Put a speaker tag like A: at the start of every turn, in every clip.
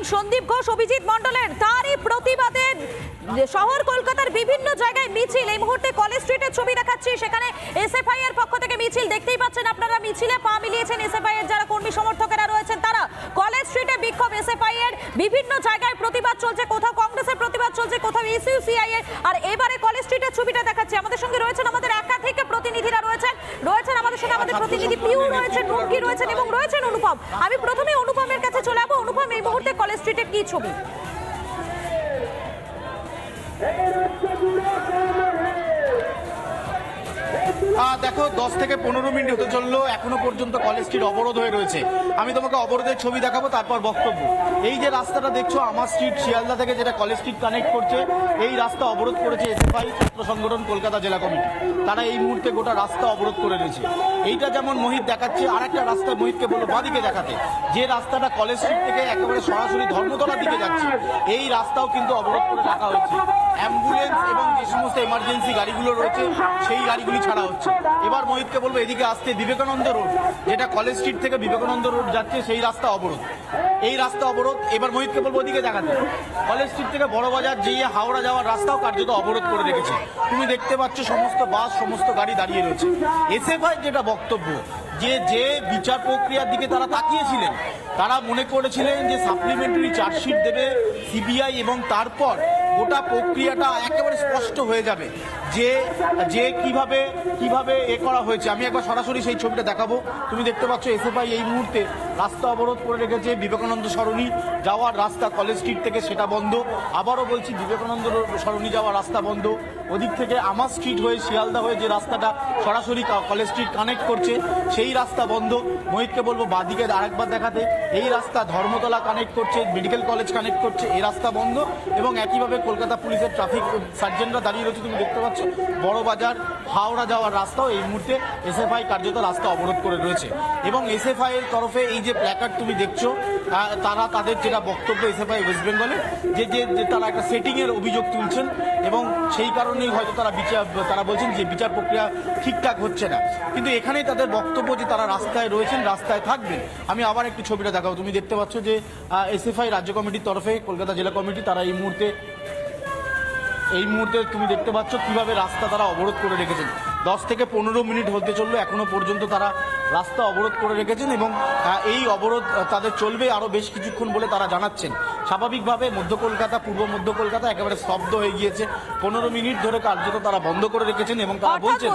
A: জামিন সন্দীপ ঘোষ অভিজিৎ মণ্ডলের। তারই প্রতিবাদে শহর কলকাতার বিভিন্ন জায়গায় মিছিল। এই মুহূর্তে কলেজ স্ট্রিটের ছবি দেখাচ্ছি। সেখানে এসএফআই এর পক্ষ থেকে মিছিল। দেখতেই পাচ্ছেন আপনারা মিছিলে পা মিলিয়েছেন এসএফআই এর যারা কর্মী সমর্থকেরা রয়েছেন তারা কলেজ স্ট্রিটে বিক্ষোভ এসএফআই এর বিভিন্ন জায়গায় প্রতিবাদ চলছে। কোথাও কংগ্রেসের প্রতিবাদ চলছে কোথাও এসইউসিআই এর আর এবারে কলেজ স্ট্রিটের ছবিটা দেখাচ্ছি। আমাদের সঙ্গে রয়েছেন আমাদের একাধিক প্রতিনিধিরা রয়েছেন। রয়েছেন আমাদের সঙ্গে আমাদের প্রতিনিধি পিউ রয়েছেন রুমকি রয়েছেন এবং রয়েছেন অনুপম। আমি প্রথমে অনুপমের কাছে চলে যাব অনুপম এই মুহূর্তে কি ছবি?
B: দেখো, দশ থেকে পনেরো মিনিট হতে চলল। এখনও পর্যন্ত কলেজটির অবরোধ হয়ে রয়েছে। আমি তোমাকে অবরোধের ছবি দেখাবো, তারপর বক্তব্য। এই যে রাস্তাটা দেখছ, আমার স্ট্রিট শিয়ালদা থেকে যেটা কলেজ স্ট্রিট কানেক্ট করছে, এই রাস্তা অবরোধ করেছে এসএফআই ছাত্র সংগঠন, কলকাতা জেলা কমিটি। তারা এই মুহূর্তে গোটা রাস্তা অবরোধ করে রয়েছে এইটা যেমন মোহিত দেখাচ্ছে আর একটা রাস্তা মোহিতকে বলল, বাঁদিকে দেখাতে। যে রাস্তাটা কলেজ স্ট্রিট থেকে একেবারে সরাসরি ধর্মতলার দিকে যাচ্ছে এই রাস্তাও কিন্তু অবরোধ করে রাখা হয়েছে। অ্যাম্বুলেন্স এবং যে সমস্ত এমার্জেন্সি গাড়িগুলো রয়েছে, সেই গাড়িগুলি ছাড়া হচ্ছে। এবার মোহিতকে বলব, এদিকে আসতে বিবেকানন্দ রোড, যেটা কলেজ স্ট্রিট থেকে বিবেকানন্দ রোড যাচ্ছে, সেই রাস্তা অবরোধ। এই রাস্তা অবরোধ, এবার মোহিতকে বলব, ওদিকে দেখাতে। কলেজ স্ট্রিট থেকে বড় বাজার যেয়ে হাওড়া যাওয়ার রাস্তাও কার্যত অবরোধ করে রেখেছে। তুমি দেখতে পাচ্ছ, সমস্ত বাস, সমস্ত গাড়ি দাঁড়িয়ে রয়েছে। এসএফআই যেটা বক্তব্য, যে যে বিচার প্রক্রিয়ার দিকে তারা তাকিয়েছিলেন তারা মনে করেছিলেন যে সাপ্লিমেন্টারি চার্জশিট দেবে সিবিআই এবং তারপর গোটা প্রক্রিয়াটা একেবারে স্পষ্ট হয়ে যাবে যে যে কীভাবে কীভাবে এ করা হয়েছে। আমি একবার সরাসরি সেই ছবিটা দেখাবো। তুমি দেখতে পাচ্ছ এসএফআই এই মুহূর্তে রাস্তা অবরোধ করে রেখেছে বিবেকানন্দ সরণি। যাওয়ার রাস্তা কলেজ স্ট্রিট থেকে সেটা বন্ধ। আবারও বলছি, বিবেকানন্দ সরণি যাওয়ার রাস্তা বন্ধ। ওদিক থেকে আমার স্ট্রিট হয়ে শিয়ালদা হয়ে যে রাস্তাটা সরাসরি কলেজ স্ট্রিট কানেক্ট করছে, সেই রাস্তা বন্ধ। মোহিতকে বলব বাদিকে আরেকবার দেখাতে। এই রাস্তা ধর্মতলা কানেক্ট করছে মেডিকেল কলেজ কানেক্ট করছে, এই রাস্তা বন্ধ এবং একইভাবে কলকাতা পুলিশের ট্রাফিক সার্জেন্টরা দাঁড়িয়ে রয়েছে, তুমি দেখতে পাচ্ছ। বড় বাজার, হাওড়া যাওয়ার রাস্তাও এই মুহূর্তে এসএফআই কার্যত রাস্তা অবরোধ করে রয়েছে। এবং এসএফআই এর তরফে এই যে প্ল্যাকার্ড তুমি দেখছ তারা তাদের যেটা বক্তব্য এসএফআই ওয়েস্ট বেঙ্গলে যে যে তারা একটা সেটিংয়ের অভিযোগ তুলছেন এবং সেই কারণেই হয়তো তারা বিচার, তারা বলছেন যে বিচার প্রক্রিয়া ঠিকঠাক হচ্ছে না। কিন্তু এখানেই তাদের বক্তব্য যে তারা রাস্তায় রয়েছেন, রাস্তায় থাকবেন। আমি আবার একটু ছবিটা দেখাবো। তুমি দেখতে পাচ্ছ যে এসএফআই রাজ্য কমিটির তরফে, কলকাতা জেলা কমিটি, তারা এই মুহূর্তে এই মুহূর্তে তুমি দেখতে পাচ্ছ কীভাবে রাস্তা তারা অবরোধ করে রেখেছেন। দশ থেকে পনেরো মিনিট হতে চলল এখনও পর্যন্ত তারা রাস্তা অবরোধ করে রেখেছেন এবং এই অবরোধ তাদের চলবে আরও বেশ কিছুক্ষণ বলে তারা জানাচ্ছেন। স্বাভাবিকভাবে মধ্য কলকাতা পূর্ব মধ্য কলকাতা একেবারে স্তব্ধ হয়ে গিয়েছে। পনেরো মিনিট ধরে কার্যত তারা বন্ধ করে রেখেছেন এবং তারা বলছেন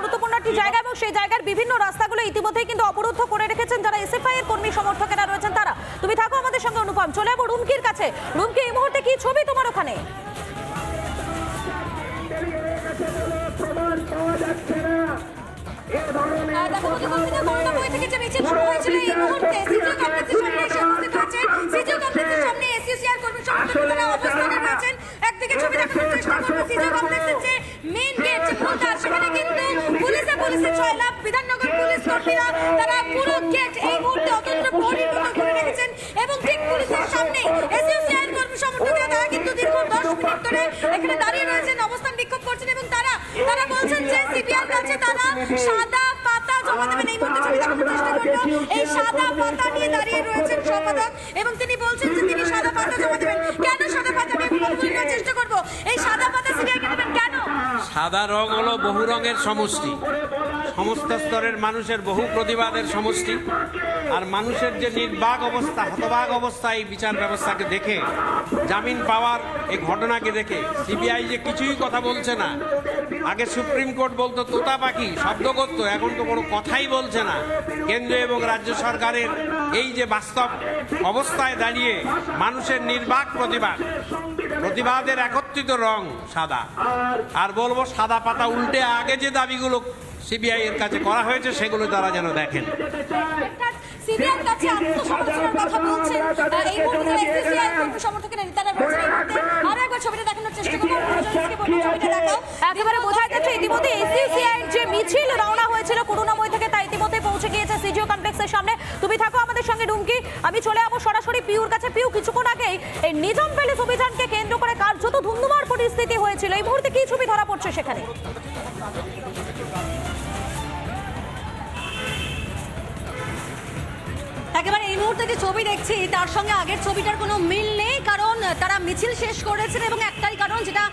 A: গুরুত্বপূর্ণ একটি জায়গা এবং সেই জায়গার বিভিন্ন রাস্তাগুলো ইতিমধ্যেই কিন্তু অবরুদ্ধ করে রেখেছেন যারা এসএফআই এর কর্মী সমর্থকেরা রয়েছেন তারা। তুমি থাকো আমাদের সঙ্গে অনুপম চলে যাব রুমকির কাছে। রুমকি এই মুহূর্তে কি ছবি তোমার ওখানে?
C: সিজিও কমপ্লেক্সের সামনে এসইউসিআর কর্মী সমর্থকরা অবস্থানে রয়েছেন একদিকে ছবি দেখানোর চেষ্টা করব সিজিও কমপ্লেক্সের যে মেইন গেট যে মূলদ্বার সেখানে কিন্তু পুলিশে পুলিশে ছয়লাভ বিধাননগর পুলিশ কর্মীরা তারা পুরো গেট এই মুহূর্তে অতন্ত্র পরিণত করে রেখেছেন এবং ঠিক পুলিশের সামনে এসইউসিআর কর্মী সমর্থকরা তারা কিন্তু দীর্ঘ ধরে এখানে দাঁড়িয়ে রয়েছেন, অবস্থান বিক্ষোভ করছেন এবং তারা তারা বলছেন যে সিপিআর কাছে তারা সাদা পাতা জমা দেবেন। এই মুহূর্তে ছবি দেখানোর চেষ্টা করল। এই সাদা পাতা নিয়ে দাঁড়িয়ে রয়েছেন সম্পাদক এবং তিনি বলছেন যে তিনি সাদা পাতা জমা দেবেন। কেন সাদা পাতা আমি একটু চেষ্টা করব? এই সাদা পাতা সিপিআর কে দেবেন কেন?
D: সাদা রং হলো বহু রঙের সমষ্টি। সমস্ত স্তরের মানুষের বহু প্রতিবাদের সমষ্টি। আর মানুষের যে নির্বাক অবস্থা, হতবাক অবস্থা এই বিচার ব্যবস্থাকে দেখে, জামিন পাওয়ার এই ঘটনাকে দেখে সিবিআই যে কিছুই কথা বলছে না, আগে সুপ্রিম কোর্ট বলতো, তোতা পাখি, শব্দ করতো, এখন তো কোনো কথাই বলছে না। কেন্দ্র এবং রাজ্য সরকারের এই যে বাস্তব অবস্থায় দাঁড়িয়ে মানুষের নির্বাক প্রতিবাদ, প্রতিবাদের একত্রিত রং সাদা। আর বলব, সাদা পাতা উল্টে আগে যে দাবিগুলো সিবিআই এর কাছে করা হয়েছে সেগুলো তারা যেন দেখেন।
C: অর্থাৎ কাছে আত্মসমর্পণের কথা বলছেন এই মুহূর্তে যারা কর্মী সমর্থকের নেতারা রয়েছেন। এই মুহূর্তে আরও একবার ছবিটা দেখানোর চেষ্টা করব। ছবিটা দেখাও।
A: একেবারে বোঝা যাচ্ছে ইতিমধ্যে যে মিছিল রওনা হয়েছিল করুণাময় থেকে তা ইতিমধ্যে পৌঁছে গিয়েছে সিজিও কমপ্লেক্সের সামনে। তুমি থাকো আমাদের সঙ্গে রুমকি। আমি চলে যাব সরাসরি পিউর কাছে। পিউ কিছুক্ষণ আগেই এই নিজাম প্যালেস অভিযানকে কেন্দ্র করে কার্যত ধুন্ধুমার পরিস্থিতি হয়েছিল। এই মুহূর্তে কি ছবি ধরা পড়ছে সেখানে?
C: একেবারে এই মুহূর্তে যে ছবি দেখছি, তার সঙ্গে আগের ছবিটার কোনো মিল নেই, কারণ তারা মিছিল শেষ করেছেন এবং একটাই কারণ যেটা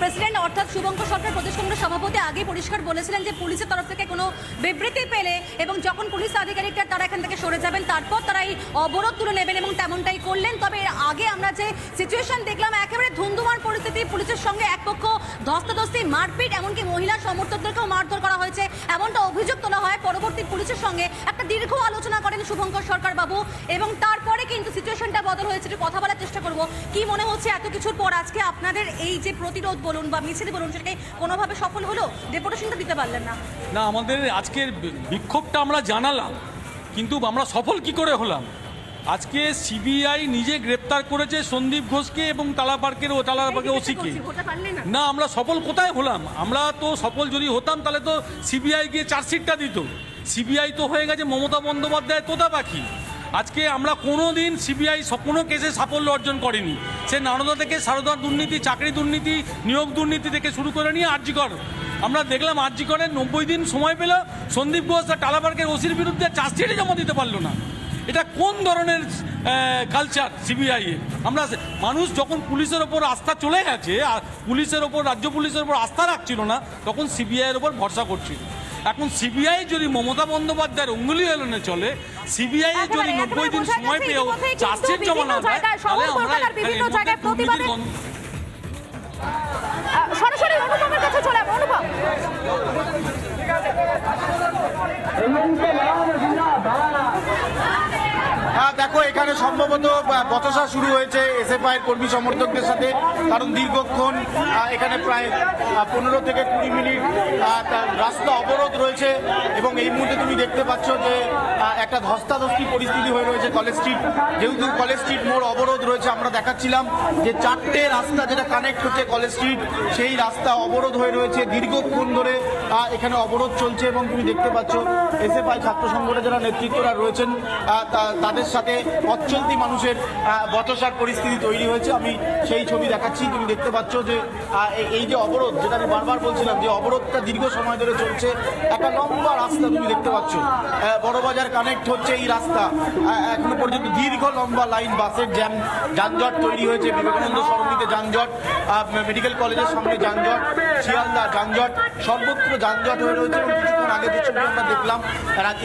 C: প্রেসিডেন্ট অর্থাৎ শুভঙ্কর সরকার, প্রদেশ কংগ্রেস সভাপতি আগে পরিষ্কার বলেছিলেন যে পুলিশের তরফ থেকে কোনো বিবৃতি পেলে এবং যখন পুলিশ আধিকারিকরা তারা এখান থেকে সরে যাবেন, তারপর তারা এই অবরোধ তুলে নেবেন এবং তেমনটাই করলেন। তবে এর আগে আমরা যে সিচুয়েশন দেখলাম, একেবারে ধুন্ধুমার পরিস্থিতি, পুলিশের সঙ্গে এক পক্ষ ধস্তাধস্তি, মারপিট, এমনকি মহিলা সমর্থকদেরকেও মারধর করা হয়েছে। এমনটা অভিযোগ তোলা হয়। পরবর্তী পুলিশের সঙ্গে একটা দীর্ঘ আলোচনা করেন শুভঙ্কর সরকার বাবু এবং তারপরে কিন্তু সিচুয়েশনটা বদল হয়েছে একটু কথা বলার চেষ্টা করব। কি মনে হচ্ছে এত কিছুর পর আজকে আপনাদের এই যে প্রতিরোধ বলুন বা মিছিল বলুন সেটাকে কোনোভাবে সফল হলো? ডেপুটেশনটা দিতে পারলেন না।
E: না আমাদের আজকের বিক্ষোভটা আমরা জানালাম কিন্তু আমরা সফল কি করে হলাম? আজকে সিবিআই নিজে গ্রেপ্তার করেছে সন্দীপ ঘোষকে এবং তালা পার্কের ও তালা পার্কের ওসিকে।
C: না?
E: না আমরা সফল কোথায় হলাম? আমরা তো সফল যদি হতাম তাহলে তো সিবিআই গিয়ে চার্জশিটটা দিত। সিবিআই তো হয়ে গেছে, মমতা বন্দ্যোপাধ্যায় তোতা পাখি। আজকে আমরা কোনো দিন সিবিআই কোনো কেসে সাফল্য অর্জন করেনি। সে নারদা থেকে সারদার দুর্নীতি, চাকরি দুর্নীতি, নিয়োগ দুর্নীতি থেকে শুরু করে নিয়ে আর্যিকর। আমরা দেখলাম আর্যিকরের নব্বই দিন সময় পেল, সন্দীপ ঘোষ আর টালাপার্কের ওসির বিরুদ্ধে চার্জশিটই জমা দিতে পারল না। এটা কোন ধরনের কালচার সিবিআই আমরা মানুষ যখন পুলিশের ওপর আস্থা চলে গেছে, আর পুলিশের ওপর, রাজ্য পুলিশের ওপর আস্থা রাখছিল না, তখন সিবিআইয়ের ওপর ভরসা করছিল। এখন সিবিআই যদি মমতা বন্দ্যোপাধ্যায়ের অঙ্গুলি হেলনে চলে সিবিআই এর যদি নব্বই দিন সময় পেয়েও চার্জশিট জমা না দেয় তাহলে আমরা এর মধ্যে
A: সরাসরি অনুপমের কাছে চলে অনুপম
B: হ্যাঁ দেখো, এখানে সম্ভবত বচসা শুরু হয়েছে এসএফআই কর্মী সমর্থকদের সাথে। কারণ দীর্ঘক্ষণ এখানে প্রায় পনেরো থেকে কুড়ি মিনিট রাস্তা অবরোধ রয়েছে। এবং এই মুহূর্তে তুমি দেখতে পাচ্ছ যে একটা ধস্তাধস্তি পরিস্থিতি হয়ে রয়েছে কলেজ স্ট্রিট। যেহেতু কলেজ স্ট্রিট মোড় অবরোধ রয়েছে, আমরা দেখাচ্ছিলাম যে চারটে রাস্তা যেটা কানেক্ট হচ্ছে কলেজ স্ট্রিট, সেই রাস্তা অবরোধ হয়ে রয়েছে। দীর্ঘক্ষণ ধরে এখানে অবরোধ চলছে এবং তুমি দেখতে পাচ্ছ এস এসএফআই ছাত্র সংগঠনের যারা নেতৃত্বরা রয়েছেন তাদের সাথে পথচলতি মানুষের বচসার পরিস্থিতি তৈরি হয়েছে। আমি সেই ছবি দেখাচ্ছি। তুমি দেখতে পাচ্ছ যে এই যে অবরোধ, যেটা আমি বারবার বলছিলাম, যে অবরোধটা দীর্ঘ সময় ধরে চলছে, একটা লম্বা রাস্তা তুমি দেখতে পাচ্ছ। বড়বাজার কানেক্ট হচ্ছে এই রাস্তা। এখনও পর্যন্ত দীর্ঘ লম্বা লাইন বাসের জ্যাম, যানজট তৈরি হয়েছে। বিবেকানন্দ সরণিতে যানজট মেডিকেল কলেজের সামনে যানজট, শিয়ালদা যানজট, সর্বত্র যানজট হয়ে রয়েছে এবং কিছুক্ষণ আগে যে ছবি আমরা দেখলাম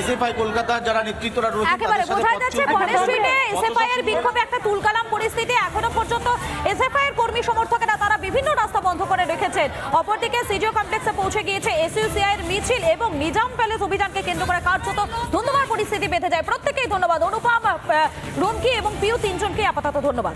B: এসএফআই কলকাতার যারা নেতৃত্বরা রয়েছে
A: একেবারে বোঝা যাচ্ছে কলেজ স্ট্রিটে এসএফআই এর বিক্ষোভে একটা তুলকালাম পরিস্থিতি। এখনও পর্যন্ত এসএফআই এর কর্মী সমর্থকেরা তারা বিভিন্ন রাস্তা বন্ধ করে রেখেছেন। অপরদিকে সিজিও কমপ্লেক্সে পৌঁছে গিয়েছে এসইউসিআই এর মিছিল এবং নিজাম প্যালেস অভিযানকে কেন্দ্র করে কার্যত ধন্যবাদ পরিস্থিতি বেঁধে যায়। প্রত্যেকেই ধন্যবাদ। অনুপম রুমকি এবং পিউ তিনজনকে আপাতত ধন্যবাদ।